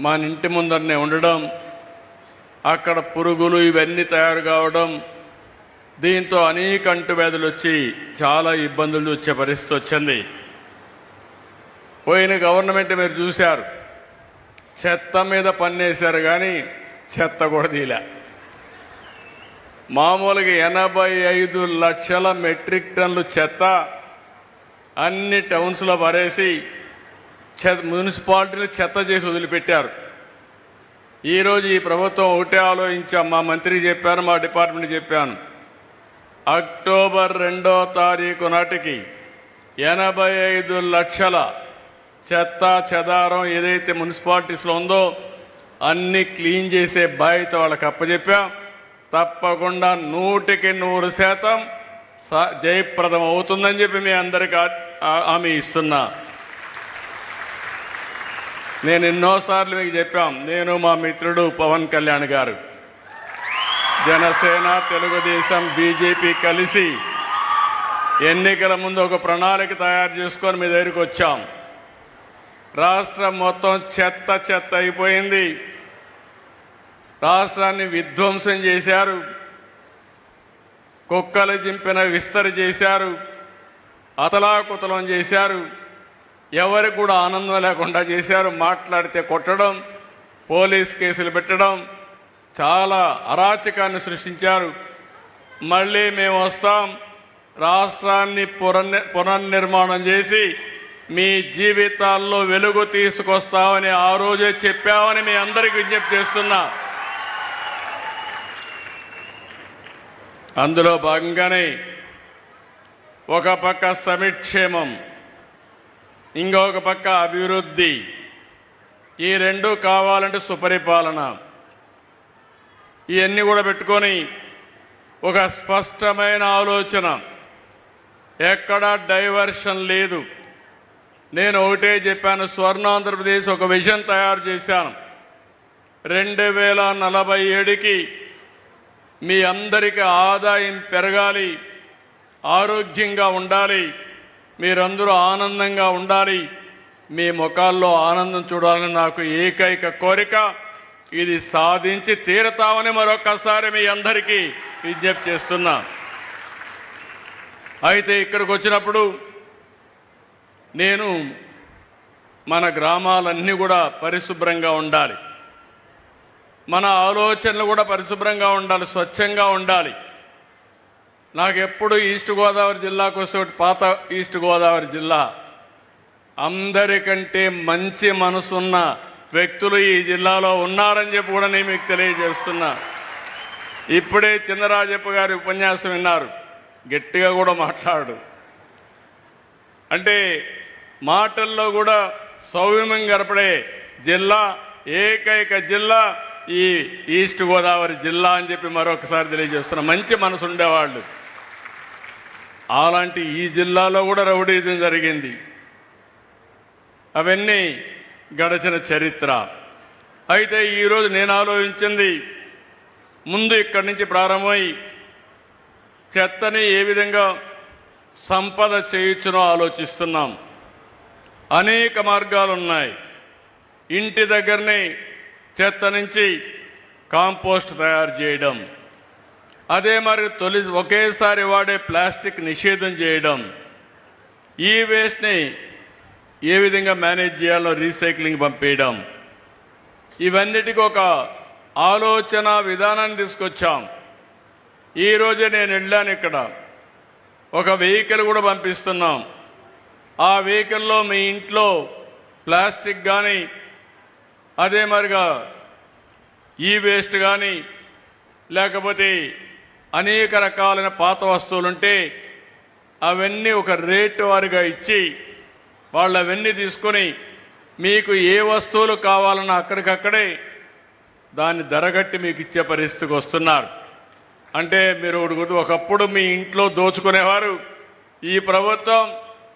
మా ఇంటి ముందరనే ఉండడం అక్కడ పురుగులు ఇవన్నీ తయారు కావడం దీంతో అనేక అంటువ్యాధులు వచ్చి చాలా ఇబ్బందులు వచ్చే పరిస్థితి వచ్చింది. పోయిన గవర్నమెంట్ మీరు చూశారు చెత్త మీద పన్నేశారు కానీ చెత్త కూడా తీలే. మామూలుగా ఎనభై ఐదు లక్షల మెట్రిక్ టన్నులు చెత్త అన్ని టౌన్స్లో పరేసి చెత్త మున్సిపాలిటీని చెత్త చేసి వదిలిపెట్టారు. ఈరోజు ఈ ప్రభుత్వం ఒకటే ఆలోచించాం మా మంత్రి చెప్పాను మా డిపార్ట్మెంట్ చెప్పాను. అక్టోబర్ రెండో తారీఖు నాటికి ఎనభై ఐదు లక్షల చెత్త చెదారం ఏదైతే మున్సిపాలిటీస్లో ఉందో అన్ని క్లీన్ చేసే బాధ్యత వాళ్ళకి అప్పచెప్పాం తప్పకుండా నూటికి నూరు శాతం స- జయప్రదం అవుతుందని చెప్పి మీ అందరికీ హామీ ఇస్తున్నా. నేను ఎన్నోసార్లు మీకు చెప్పాం నేను మా మిత్రుడు పవన్ కళ్యాణ్ గారు. జనసేన తెలుగుదేశం బీజేపీ కలిసి ఎన్నికల ముందు ఒక ప్రణాళిక తయారు చేసుకొని మీ దగ్గరికి వచ్చాం. రాష్ట్రం మొత్తం చెత్త చెత్త అయిపోయింది. రాష్ట్రాన్ని విధ్వంసం చేశారు. కుక్కలు చింపిన విస్తరి చేశారు. అతలాకుతలం చేశారు. ఎవరికి కూడా ఆనందం లేకుండా చేశారు మాట్లాడితే కొట్టడం పోలీస్ కేసులు పెట్టడం చాలా అరాచకాన్ని సృష్టించారు. మళ్ళీ మేము వస్తాం రాష్ట్రాన్ని పునర్ పునర్నిర్మాణం చేసి మీ జీవితాల్లో వెలుగు తీసుకొస్తామని ఆ రోజే చెప్పామని మీ అందరికి విజ్ఞప్తి చేస్తున్నా. అందులో భాగంగానే ఒక పక్క సమిక్షేమం ఇంకొక పక్క అభివృద్ధి. ఈ రెండు కావాలంటే సుపరిపాలన. ఇవన్నీ కూడా పెట్టుకొని ఒక స్పష్టమైన ఆలోచన. ఎక్కడా డైవర్షన్ లేదు. నేను ఒకటే చెప్పాను స్వర్ణ ఆంధ్రప్రదేశ్ ఒక విజన్ తయారు చేశాను. రెండు వేల నలభై ఏడుకి మీ అందరికీ ఆదాయం పెరగాలి ఆరోగ్యంగా ఉండాలి మీరందరూ ఆనందంగా ఉండాలి. మీ ముఖాల్లో ఆనందం చూడాలని నాకు ఏకైక కోరిక. ఇది సాధించి తీరతామని మరొకసారి మీ అందరికీ విజ్ఞప్తి చేస్తున్నా. అయితే ఇక్కడికి వచ్చినప్పుడు నేను మన గ్రామాలన్నీ కూడా పరిశుభ్రంగా ఉండాలి. మన ఆలోచనలు కూడా పరిశుభ్రంగా ఉండాలి స్వచ్ఛంగా ఉండాలి. నాకు ఎప్పుడు ఈస్ట్ గోదావరి జిల్లాకు వస్తే పాత ఈస్ట్ గోదావరి జిల్లా. అందరికంటే మంచి మనసున్న వ్యక్తులు ఈ జిల్లాలో ఉన్నారని చెప్పి కూడా నేను మీకు తెలియజేస్తున్నా. ఇప్పుడే చిన్నరాజప్ప గారి ఉపన్యాసం విన్నారు. గట్టిగా కూడా మాట్లాడు. అంటే మాటల్లో కూడా సౌమ్యం గడపడే జిల్లా ఏకైక జిల్లా ఈ ఈస్ట్ గోదావరి జిల్లా అని చెప్పి మరొకసారి తెలియజేస్తున్నా. మంచి మనసు ఉండేవాళ్ళు అలాంటి ఈ జిల్లాలో కూడా రౌడీజం జరిగింది. అవన్నీ గడచిన చరిత్ర. అయితే ఈరోజు నేను ఆలోచించింది ముందు ఇక్కడి నుంచి ప్రారంభమై చెత్తని ఏ విధంగా సంపద చేయొచ్చునో ఆలోచిస్తున్నాం. అనేక మార్గాలు ఉన్నాయి. ఇంటి దగ్గరనే చెత్త నుంచి కాంపోస్ట్ తయారు చేయడం. అదే మరి తొలి ఒకేసారి వాడే ప్లాస్టిక్ నిషేధం చేయడం. ఈ వేస్ట్ని ఏ విధంగా మేనేజ్ చేయాలో రీసైక్లింగ్ పంపేయడం. ఇవన్నిటికీ ఒక ఆలోచన విధానాన్ని తీసుకొచ్చాం. ఈరోజే నేను వెళ్ళాను ఇక్కడ. ఒక వెహికల్ కూడా పంపిస్తున్నాం. ఆ వెహికల్లో మీ ఇంట్లో ప్లాస్టిక్ కానీ అదే మరిగా ఈ వేస్ట్ కానీ లేకపోతే అనేక రకాలైన పాత వస్తువులుంటే అవన్నీ ఒక రేటు వారిగా ఇచ్చి వాళ్ళు అవన్నీ తీసుకొని మీకు ఏ వస్తువులు కావాలన్నా అక్కడికక్కడే దాన్ని ధరగట్టి మీకు ఇచ్చే పరిస్థితికి వస్తున్నారు. అంటే మీరు ఒకటి గుర్తు- ఒకప్పుడు మీ ఇంట్లో దోచుకునేవారు ఈ ప్రభుత్వం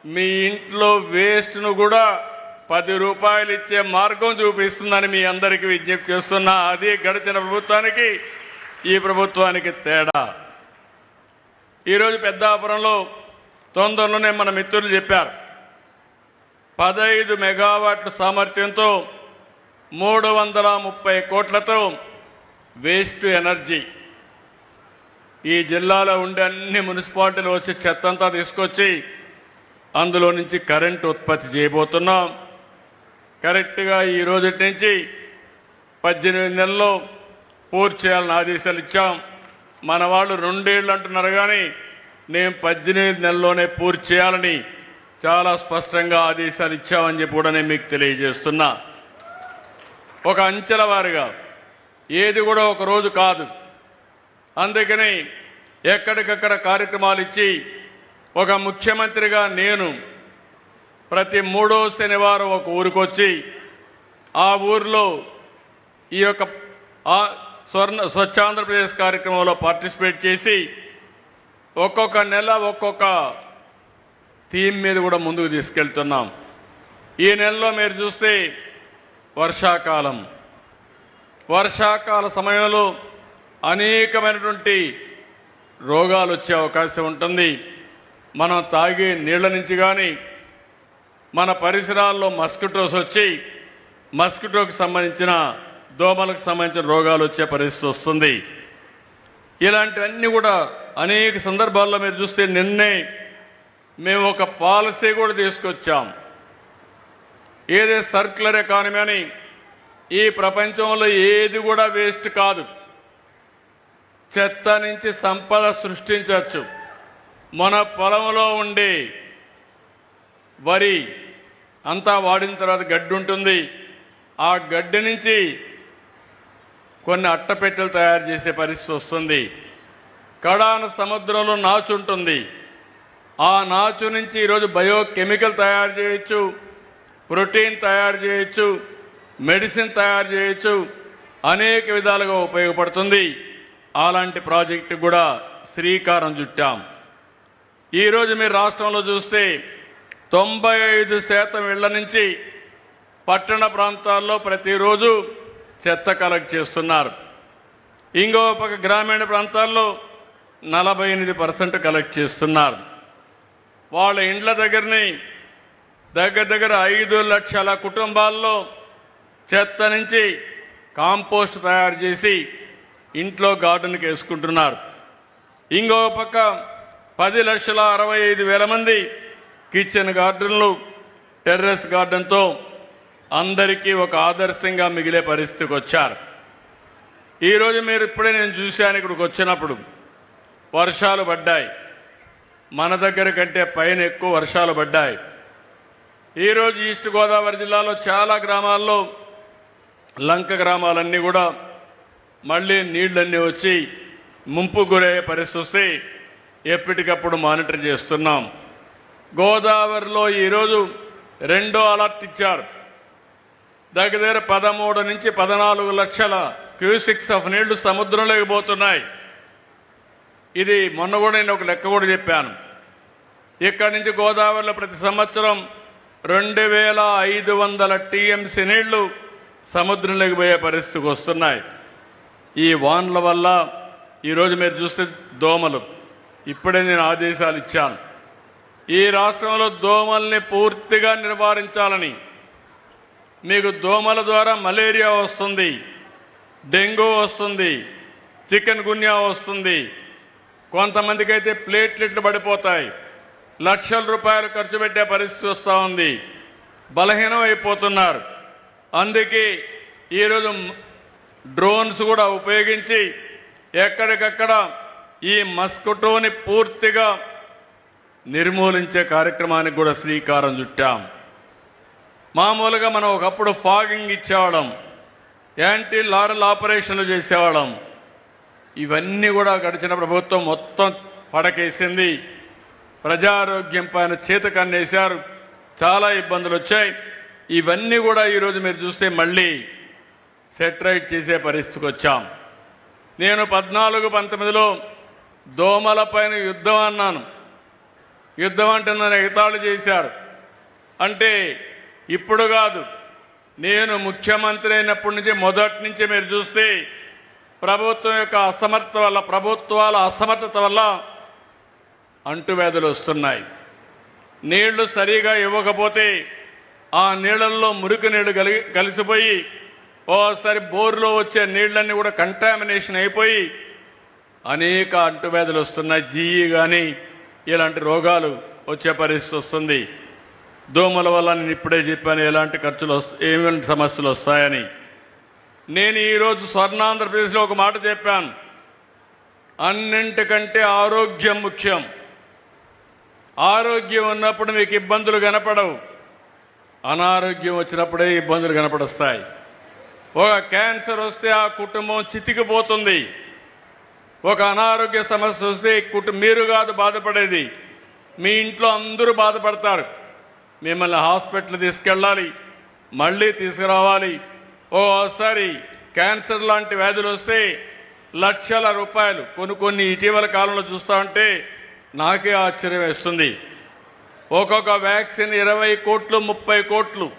మీ ఇంట్లో వేస్ట్ను కూడా పది రూపాయలు ఇచ్చే మార్గం చూపిస్తుందని మీ అందరికీ విజ్ఞప్తి చేస్తున్నా. అది గడిచిన ప్రభుత్వానికి ఈ ప్రభుత్వానికి తేడా. ఈరోజు పెద్దాపురంలో తొందరలోనే మన మిత్రులు చెప్పారు. పదహైదు మెగావాట్ల సామర్థ్యంతో మూడు వందల ముప్పై కోట్లతో వేస్ట్ ఎనర్జీ. ఈ జిల్లాలో ఉండే అన్ని మున్సిపాలిటీలు వచ్చి చెత్తంతా తీసుకొచ్చి అందులో నుంచి కరెంటు ఉత్పత్తి చేయబోతున్నాం. కరెక్ట్గా ఈ రోజు నుంచి పద్దెనిమిది నెలల్లో పూర్తి చేయాలని ఆదేశాలు ఇచ్చాం. మన వాళ్ళు రెండేళ్ళు అంటున్నారు కానీ నేను పద్దెనిమిది నెలల్లోనే పూర్తి చేయాలని చాలా స్పష్టంగా ఆదేశాలు ఇచ్చామని చెప్పి కూడా నేను మీకు తెలియజేస్తున్నా. ఒక అంచెల వారిగా ఏది కూడా ఒక రోజు కాదు. అందుకని ఎక్కడికక్కడ కార్యక్రమాలు ఇచ్చి ఒక ముఖ్యమంత్రిగా నేను ప్రతి మూడో శనివారం ఒక ఊరికొచ్చి ఆ ఊరిలో ఈ యొక్క స్వర్ణ స్వచ్ఛాంధ్రప్రదేశ్ కార్యక్రమంలో పార్టిసిపేట్ చేసి ఒక్కొక్క నెల ఒక్కొక్క థీమ్ మీద కూడా ముందుకు తీసుకెళ్తున్నాం. ఈ నెలలో మీరు చూస్తే వర్షాకాలం. వర్షాకాల సమయంలో అనేకమైనటువంటి రోగాలు వచ్చే అవకాశం ఉంటుంది. మనం తాగే నీళ్ళ నుంచి కానీ మన పరిసరాల్లో మస్కిటోస్ వచ్చి మస్కిటోకి సంబంధించిన దోమలకు సంబంధించిన రోగాలు వచ్చే పరిస్థితి వస్తుంది. ఇలాంటివన్నీ కూడా అనేక సందర్భాల్లో మీరు చూస్తే నిన్నే మేము ఒక పాలసీ కూడా తీసుకొచ్చాం. ఏదే సర్క్యులర్ ఎకానమీ అని ఈ ప్రపంచంలో ఏది కూడా వేస్ట్ కాదు. చెత్త నుంచి సంపద సృష్టించవచ్చు. మన పొలంలో ఉండే వరి అంతా వాడిన తర్వాత గడ్డి ఉంటుంది. ఆ గడ్డి నుంచి కొన్ని అట్టపెట్టెలు తయారు చేసే పరిస్థితి వస్తుంది. కడాన సముద్రంలో నాచు ఉంటుంది. ఆ నాచు నుంచి ఈరోజు బయోకెమికల్ తయారు చేయొచ్చు ప్రోటీన్ తయారు చేయొచ్చు మెడిసిన్ తయారు చేయొచ్చు అనేక విధాలుగా ఉపయోగపడుతుంది. అలాంటి ప్రాజెక్టు కూడా శ్రీకారం చుట్టాం. ఈరోజు మీరు రాష్ట్రంలో చూస్తే తొంభై ఐదు శాతం ఇళ్ళ నుంచి పట్టణ ప్రాంతాల్లో ప్రతిరోజు చెత్త కలెక్ట్ చేస్తున్నారు. ఇంకో పక్క గ్రామీణ ప్రాంతాల్లో నలభై ఎనిమిది పర్సెంట్ కలెక్ట్ చేస్తున్నారు. వాళ్ళ ఇండ్ల దగ్గరని దగ్గర దగ్గర ఐదు లక్షల కుటుంబాల్లో చెత్త నుంచి కాంపోస్ట్ తయారు చేసి ఇంట్లో గార్డెన్కి వేసుకుంటున్నారు. ఇంకో పక్క పది లక్షల అరవై ఐదు వేల మంది కిచెన్ గార్డెన్లు టెర్రస్ గార్డెన్తో అందరికీ ఒక ఆదర్శంగా మిగిలే పరిస్థితికి వచ్చారు. ఈరోజు మీరు ఇప్పుడే నేను చూశాను ఇక్కడికి వచ్చినప్పుడు. వర్షాలు పడ్డాయి. మన దగ్గర కంటే పైన ఎక్కువ వర్షాలు పడ్డాయి. ఈరోజు ఈస్ట్ గోదావరి జిల్లాలో చాలా గ్రామాల్లో లంక గ్రామాలన్నీ కూడా మళ్ళీ నీళ్ళన్నీ వచ్చి ముంపు గురయ్యే పరిస్థితి ఎప్పటికప్పుడు మానిటర్ చేస్తున్నాం. గోదావరిలో ఈరోజు రెండో అలర్ట్ ఇచ్చారు. దగ్గర దగ్గర పదమూడు నుంచి పద్నాలుగు లక్షల క్యూసిక్స్ ఆఫ్ నీళ్ళు సముద్రంలోకి పోతున్నాయి. ఇది మొన్న కూడా నేను ఒక లెక్క కూడా చెప్పాను. ఇక్కడి నుంచి గోదావరిలో ప్రతి సంవత్సరం రెండు వేల ఐదు వందల టీఎంసీ నీళ్ళు సముద్రంలోకి పోయే పరిస్థితికి వస్తున్నాయి. ఈ వాన్ల వల్ల ఈరోజు మీరు చూస్తే దోమలు. ఇప్పుడే నేను ఆదేశాలు ఇచ్చాను. ఈ రాష్ట్రంలో దోమల్ని పూర్తిగా నివారించాలని మీకు దోమల ద్వారా మలేరియా వస్తుంది డెంగ్యూ వస్తుంది చికెన్ గున్యా వస్తుంది. కొంతమందికి అయితే ప్లేట్లెట్లు పడిపోతాయి. లక్షల రూపాయలు ఖర్చు పెట్టే పరిస్థితి వస్తూ ఉంది. బలహీనం అయిపోతున్నారు. అందుకే ఈరోజు డ్రోన్స్ కూడా ఉపయోగించి ఎక్కడికక్కడ ఈ మస్కుటోని పూర్తిగా నిర్మూలించే కార్యక్రమానికి కూడా శ్రీకారం చుట్టాం. మామూలుగా మనం ఒకప్పుడు ఫాగింగ్ ఇచ్చేవాళ్ళం. యాంటీ లారల్ ఆపరేషన్లు చేసేవాళ్ళం. ఇవన్నీ కూడా గడిచిన ప్రభుత్వం మొత్తం పడకేసింది. ప్రజారోగ్యం పైన చేత కన్నేశారు చాలా ఇబ్బందులు వచ్చాయి. ఇవన్నీ కూడా ఈరోజు మీరు చూస్తే మళ్ళీ సెటరైట్ చేసే పరిస్థితికి వచ్చాం. నేను పద్నాలుగు పంతొమ్మిదిలో దోమల పైన యుద్ధం అన్నాను. యుద్ధం అంటే నన్ను ఎగతాళి చేశారు. అంటే ఇప్పుడు కాదు. నేను ముఖ్యమంత్రి అయినప్పటి నుంచి మొదటి నుంచి మీరు చూస్తే ప్రభుత్వం యొక్క అసమర్థత వల్ల ప్రభుత్వాల అసమర్థత వల్ల అంటువ్యాధులు వస్తున్నాయి. నీళ్ళు సరిగా ఇవ్వకపోతే ఆ నీళ్ళల్లో మురికి నీళ్ళు కలి కలిసిపోయి ఓసారి బోర్లో వచ్చే నీళ్ళన్నీ కూడా కంటామినేషన్ అయిపోయి అనేక అంటువ్యాధులు వస్తున్నాయి. జీఈ కానీ ఇలాంటి రోగాలు వచ్చే పరిస్థితి వస్తుంది. దోమల వల్ల నేను ఇప్పుడే చెప్పాను ఎలాంటి ఖర్చులు వస్తాయి ఏమైనా సమస్యలు వస్తాయని. నేను ఈరోజు స్వర్ణాంధ్రప్రదేశ్లో ఒక మాట చెప్పాను. అన్నింటికంటే ఆరోగ్యం ముఖ్యం. ఆరోగ్యం ఉన్నప్పుడు మీకు ఇబ్బందులు కనపడవు. అనారోగ్యం వచ్చినప్పుడే ఇబ్బందులు కనపడస్తాయి. ఒక క్యాన్సర్ వస్తే ఆ కుటుంబం చితికిపోతుంది. ఒక అనారోగ్య సమస్య వస్తే కుటుంబం మీరు కాదు బాధపడేది. మీ ఇంట్లో అందరూ బాధపడతారు. మిమ్మల్ని హాస్పిటల్ తీసుకెళ్ళాలి మళ్ళీ తీసుకురావాలి. ఓసారి క్యాన్సర్ లాంటి వ్యాధులు వస్తే లక్షల రూపాయలు కొన్ని కొన్ని ఇటీవల కాలంలో చూస్తా ఉంటే నాకే ఆశ్చర్యం వేస్తుంది. ఒక్కొక్క వ్యాక్సిన్ ఇరవై కోట్లు ముప్పై కోట్లు.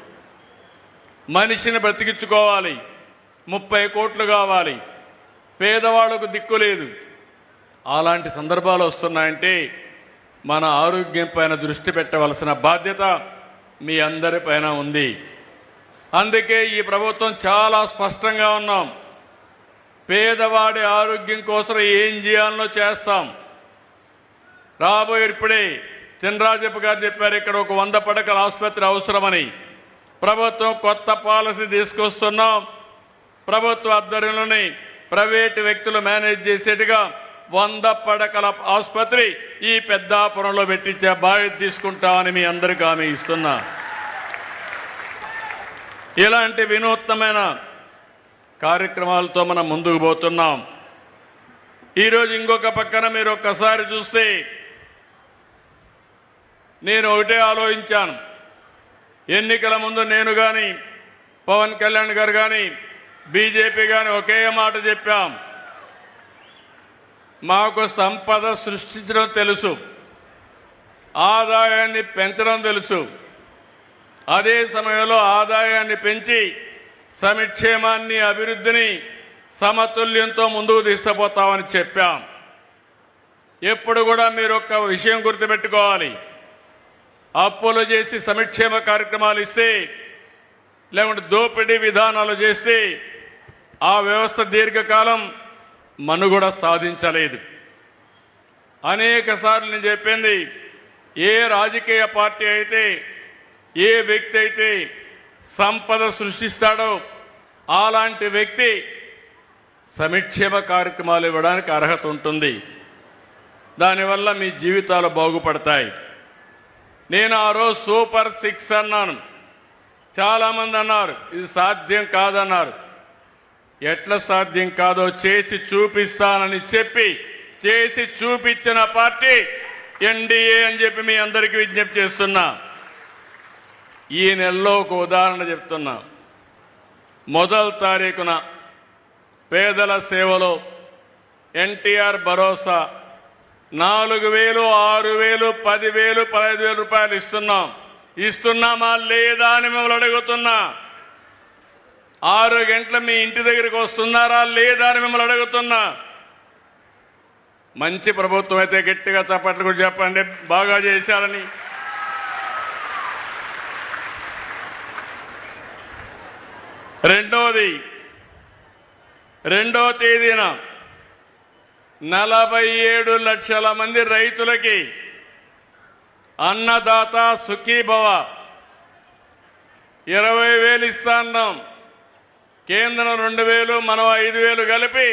మనిషిని బ్రతికించుకోవాలి ముప్పై కోట్లు కావాలి. పేదవాళ్ళకు దిక్కు లేదు. అలాంటి సందర్భాలు వస్తున్నాయంటే మన ఆరోగ్యం పైన దృష్టి పెట్టవలసిన బాధ్యత మీ అందరిపైన ఉంది. అందుకే ఈ ప్రభుత్వం చాలా స్పష్టంగా ఉన్నాం. పేదవాడి ఆరోగ్యం కోసం ఏం చేయాలనో చేస్తాం. రాబోయే ఇప్పుడే చినరాజప్ప గారు చెప్పారు ఇక్కడ ఒక వంద పడకల ఆసుపత్రి అవసరమని. ప్రభుత్వం కొత్త పాలసీ తీసుకొస్తున్నాం. ప్రభుత్వ ఆధ్వర్యంలోని ప్రైవేటు వ్యక్తులు మేనేజ్ చేసేట్టుగా వంద పడకల ఆసుపత్రి ఈ పెద్దాపురంలో పెట్టించే బాధ్యత తీసుకుంటామని మీ అందరికీ ఆమె ఇస్తున్నా. ఇలాంటి వినూత్నమైన కార్యక్రమాలతో మనం ముందుకు పోతున్నాం. ఈరోజు ఇంకొక పక్కన మీరు ఒక్కసారి చూస్తే నేను ఒకటే ఆలోచించాను. ఎన్నికల ముందు నేను కానీ పవన్ కళ్యాణ్ గారు కానీ బీజేపీ కానీ ఒకే మాట చెప్పాం. మాకు సంపద సృష్టించడం తెలుసు. ఆదాయాన్ని పెంచడం తెలుసు. అదే సమయంలో ఆదాయాన్ని పెంచి సమిక్షేమాన్ని అభివృద్ధిని సమతుల్యంతో ముందుకు తీసుకుపోతామని చెప్పాం. ఎప్పుడు కూడా మీరు ఒక విషయం గుర్తుపెట్టుకోవాలి. అప్పులు చేసి సమిక్షేమ కార్యక్రమాలు ఇస్తే లేకుంటే దోపిడీ విధానాలు చేస్తే ఆ వ్యవస్థ దీర్ఘకాలం మనుగడ సాధించలేదు. అనేక సార్లు నేను చెప్పింది ఏ రాజకీయ పార్టీ అయితే ఏ వ్యక్తి అయితే సంపద సృష్టిస్తాడో అలాంటి వ్యక్తి సమిక్షేమ కార్యక్రమాలు ఇవ్వడానికి అర్హత ఉంటుంది. దానివల్ల మీ జీవితాలు బాగుపడతాయి. నేను ఆ రోజు సూపర్ సిక్స్ అన్నాను. చాలామంది అన్నారు ఇది సాధ్యం కాదన్నారు. ఎట్లా సాధ్యం కాదో చేసి చూపిస్తానని చెప్పి చేసి చూపించిన పార్టీ ఎన్డీఏ అని చెప్పి మీ అందరికీ విజ్ఞప్తి చేస్తున్నా. ఈ నెలలో ఒక ఉదాహరణ చెప్తున్నా. మొదటి తారీఖున పేదల సేవలో ఎన్టీఆర్ భరోసా నాలుగు వేలు ఆరు వేలు పదివేలు పదహైదు వేలు రూపాయలు ఇస్తున్నాం. ఇస్తున్నామా లేదా అని మిమ్మల్ని అడుగుతున్నా. ఆరు గంటల మీ ఇంటి దగ్గరికి వస్తున్నారా లేదా అని మిమ్మల్ని అడుగుతున్నా. మంచి ప్రభుత్వం అయితే గట్టిగా చప్పట్లు కూడా చెప్పండి బాగా చేశారని. రెండవది రెండవ తేదీన నలభై ఏడు లక్షల మంది రైతులకి అన్నదాత సుఖీభవ. ఇరవై వేలు ఇస్తాన్నాం కేంద్రం రెండు వేలు మనం ఐదు వేలు కలిపి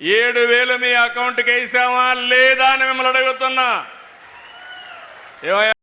ఏడు వేలు మీ అకౌంట్కి వేసామా లేదా అని మిమ్మల్ని అడుగుతున్నా.